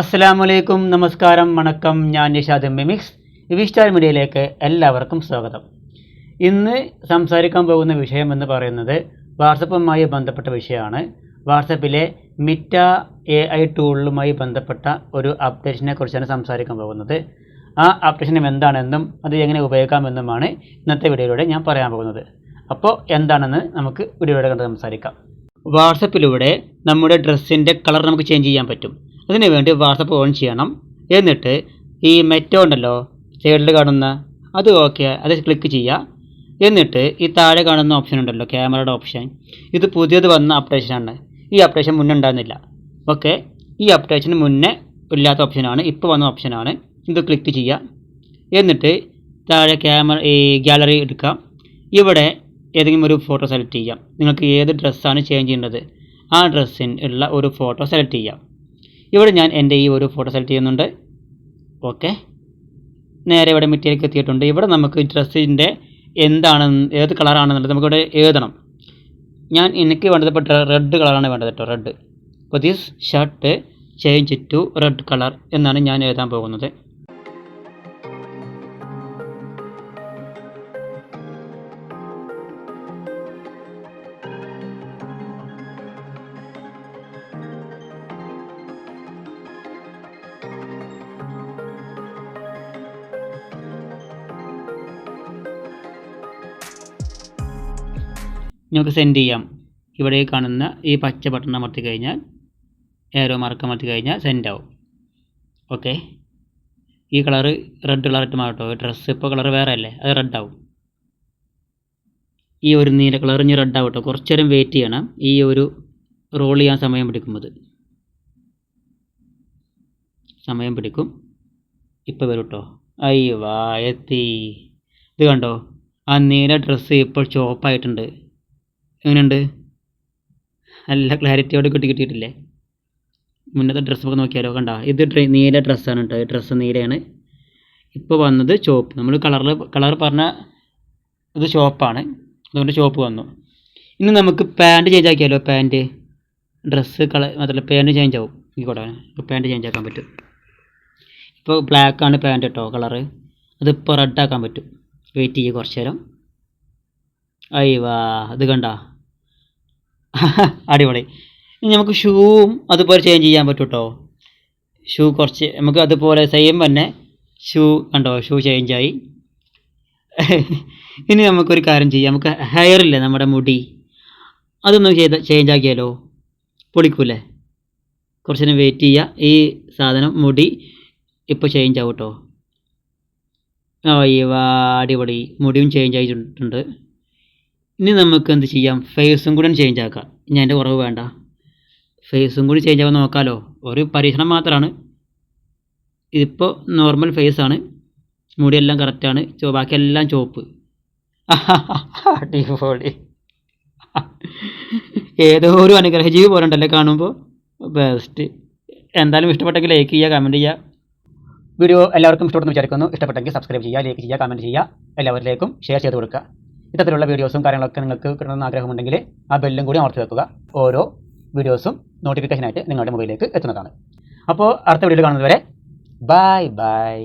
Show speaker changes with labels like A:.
A: അസ്സലാമു വലൈക്കും നമസ്കാരം വണക്കം. ഞാൻ നിഷാദ് മിമിക്സ് വിസ്റ്റാർ മീഡിയയിലേക്ക് എല്ലാവർക്കും സ്വാഗതം. ഇന്ന് സംസാരിക്കാൻ പോകുന്ന വിഷയം എന്ന് പറയുന്നത് വാട്സപ്പുമായി ബന്ധപ്പെട്ട വിഷയമാണ്. വാട്സപ്പിലെ മിറ്റ എ ഐ ടൂളുമായി ബന്ധപ്പെട്ട ഒരു അപ്ഡേഷനെ കുറിച്ചാണ് സംസാരിക്കാൻ പോകുന്നത്. ആ അപ്ഡേഷനും എന്താണെന്നും അത് എങ്ങനെ ഉപയോഗിക്കാമെന്നുമാണ് ഇന്നത്തെ വീഡിയോയിലൂടെ ഞാൻ പറയാൻ പോകുന്നത്. അപ്പോൾ എന്താണെന്ന് നമുക്ക് വീഡിയോയിലൂടെ കണ്ട് സംസാരിക്കാം. വാട്സപ്പിലൂടെ നമ്മുടെ ഡ്രസ്സിന്റെ കളർ നമുക്ക് ചേഞ്ച് ചെയ്യാൻ പറ്റും. അതിന് വേണ്ടി വാട്സപ്പ് ഓൺ ചെയ്യണം. എന്നിട്ട് ഈ മെറ്റോ ഉണ്ടല്ലോ സൈഡിൽ കാണുന്ന അത് ഓക്കെ അത് ക്ലിക്ക് ചെയ്യുക. എന്നിട്ട് ഈ താഴെ കാണുന്ന ഓപ്ഷൻ ഉണ്ടല്ലോ ക്യാമറയുടെ ഓപ്ഷൻ ഇത് പുതിയത് വന്ന അപ്ഡേഷനാണ് ഈ അപ്ഡേഷൻ മുന്നേ ഉണ്ടായിരുന്നില്ല. ഓക്കെ ഈ അപ്ഡേഷന് മുന്നേ ഇല്ലാത്ത ഓപ്ഷനാണ് ഇപ്പോൾ വന്ന ഓപ്ഷനാണ് ഇത് ക്ലിക്ക് ചെയ്യുക. എന്നിട്ട് താഴെ ക്യാമറ ഈ ഗാലറി എടുക്കാം ഇവിടെ ഏതെങ്കിലും ഒരു ഫോട്ടോ സെലക്ട് ചെയ്യാം നിങ്ങൾക്ക് ഏത് ഡ്രസ്സാണ് ചേഞ്ച് ചെയ്യേണ്ടത്? ആ ഡ്രസ്സിന് ഉള്ള ഒരു ഫോട്ടോ സെലക്ട് ചെയ്യാം ഇവിടെ ഞാൻ എന്റെ ഈ ഒരു ഫോട്ടോ സെലക്ട് ചെയ്യുന്നുണ്ട്. ഓക്കെ നേരെ ഇവിടെ മെറ്റീരിയലേക്ക് എത്തിയിട്ടുണ്ട്. ഇവിടെ നമുക്ക് ഡ്രസ്സിന്റെ എന്താണ് ഏത് കളറാണെന്നുള്ളത് നമുക്കിവിടെ എഴുതണം. ഞാൻ എനിക്ക് വേണ്ടത് ഇപ്പോൾ റെഡ് കളറാണ് വേണ്ടത് കേട്ടോ റെഡ് അപ്പോൾ this shirt change to red colour എന്നാണ് ഞാൻ എഴുതാൻ പോകുന്നത്. നമുക്ക് സെൻഡ് ചെയ്യാം. ഇവിടെ കാണുന്ന ഈ പച്ച ബട്ടൺ അമർത്തി കഴിഞ്ഞാൽ ഏരോ മാർക്ക് അമർത്തി കഴിഞ്ഞാൽ സെൻഡ് ആവും. ഓക്കെ ഈ കളർ റെഡ് കളറായിട്ട് മാറട്ടോ. ഡ്രസ്സ് ഇപ്പോൾ കളർ വേറെ അല്ലേ അത് റെഡ് ആവും. ഈ ഒരു നീല കളർ ഇനി റെഡ് ആവട്ടോ. കുറച്ചു നേരം വെയിറ്റ് ചെയ്യണം. ഈ ഒരു റോൾ ചെയ്യാൻ സമയം പിടിക്കുമ്പോൾ സമയം പിടിക്കും. ഇപ്പോൾ വരും കേട്ടോ അയ്യോ വായത്തി. ഇത് കണ്ടോ? ആ നീല ഡ്രസ്സ് ഇപ്പോൾ ചോപ്പായിട്ടുണ്ട് എങ്ങനെയുണ്ട്? നല്ല ക്ലാരിറ്റിയോട് കിട്ടി കിട്ടിയിട്ടില്ലേ? മുന്നത്തെ ഡ്രസ്സൊക്കെ നോക്കിയാലോ കണ്ട? ഇത് ഡ്രൈ നീല ഡ്രസ്സാണ് കേട്ടോ. ഈ ഡ്രസ്സ് നീലയാണ്. ഇപ്പോൾ വന്നത് ചോപ്പ് നമ്മൾ കളറിൽ കളർ പറഞ്ഞ ഇത് ചുവപ്പാണ്. അതുകൊണ്ട് ഷോപ്പ് വന്നു. ഇനി നമുക്ക് പാന്റ് ചേഞ്ച് ആക്കിയാലോ പാന്റ് ഡ്രസ്സ് കളർ മാത്രമല്ല പാന്റ് ചേഞ്ച് ആവും. ഈ കൂടെ പാന്റ് ചേഞ്ച് ആക്കാൻ പറ്റും. ഇപ്പോൾ ബ്ലാക്കാണ് പാന്റ് കേട്ടോ കളറ് അതിപ്പോൾ റെഡ് ആക്കാൻ പറ്റും. വെയിറ്റ് ചെയ്യുക കുറച്ച് നേരം. അയ്യവാ ഇത് കണ്ട? അടിപൊളി. ഇനി നമുക്ക് ഷൂവും അതുപോലെ ചേഞ്ച് ചെയ്യാൻ പറ്റും കേട്ടോ ഷൂ കുറച്ച് നമുക്ക് അതുപോലെ സെയിം തന്നെ ഷൂ കണ്ടോ? ഷൂ ചേഞ്ചായി ഇനി നമുക്കൊരു കാര്യം ചെയ്യാം. നമുക്ക് ഹെയർ നമ്മുടെ മുടി? അതൊന്ന് ചെയ്ത് ചേഞ്ച് ആക്കിയാലോ? പൊളിക്കൂലേ? നേരം വെയിറ്റ് ചെയ്യുക ഈ സാധനം മുടി ഇപ്പോൾ ചേഞ്ച് ആവും കേട്ടോ അയ്യവാ അടിപൊളി. മുടിയും ചേഞ്ച് ആയിട്ടുണ്ട്. ഇനി നമുക്ക് എന്ത് ചെയ്യാം? ഫേസും കൂടി ചേഞ്ച് ആക്കാം. ഇനി അതിന്റെ കുറവ് വേണ്ട. ഫേസും കൂടി ചേഞ്ച് ആവാൻ നോക്കാമല്ലോ ഒരു പരീക്ഷണം മാത്രമാണ് ഇതിപ്പോൾ നോർമൽ ഫേസ് ആണ്. മുടിയെല്ലാം കറക്റ്റാണ് ചോ ബാക്കിയെല്ലാം ചുവപ്പ് അടിപൊളി. ഏതോ ഒരു അനുഗ്രഹജീവി പോലെ ഉണ്ടല്ലേ കാണുമ്പോൾ ബെസ്റ്റ് എന്തായാലും ഇഷ്ടപ്പെട്ടെങ്കിൽ ലൈക്ക് ചെയ്യുക കമന്റ് ചെയ്യുക. വീഡിയോ എല്ലാവർക്കും ഇഷ്ടപ്പെടുന്നു വിചാരിക്കുന്നു. ഇഷ്ടപ്പെട്ടെങ്കിൽ സബ്സ്ക്രൈബ് ചെയ്യുക ലൈക്ക് ചെയ്യുക കമന്റ് ചെയ്യുക. എല്ലാവരിലേക്കും ഷെയർ ചെയ്ത് കൊടുക്കുക. ഇത്തരത്തിലുള്ള വീഡിയോസും കാര്യങ്ങളൊക്കെ നിങ്ങൾക്ക് കിട്ടണമെന്ന് ആഗ്രഹമുണ്ടെങ്കിൽ ആ ബെല്ലും കൂടി അമർത്തി വെക്കുക. ഓരോ വീഡിയോസും നോട്ടിഫിക്കേഷനായിട്ട് നിങ്ങളുടെ മൊബൈലിലേക്ക് എത്തുന്നതാണ്. അപ്പോൾ അടുത്ത വീഡിയോയിൽ കാണുന്നതുവരെ ബൈ ബൈ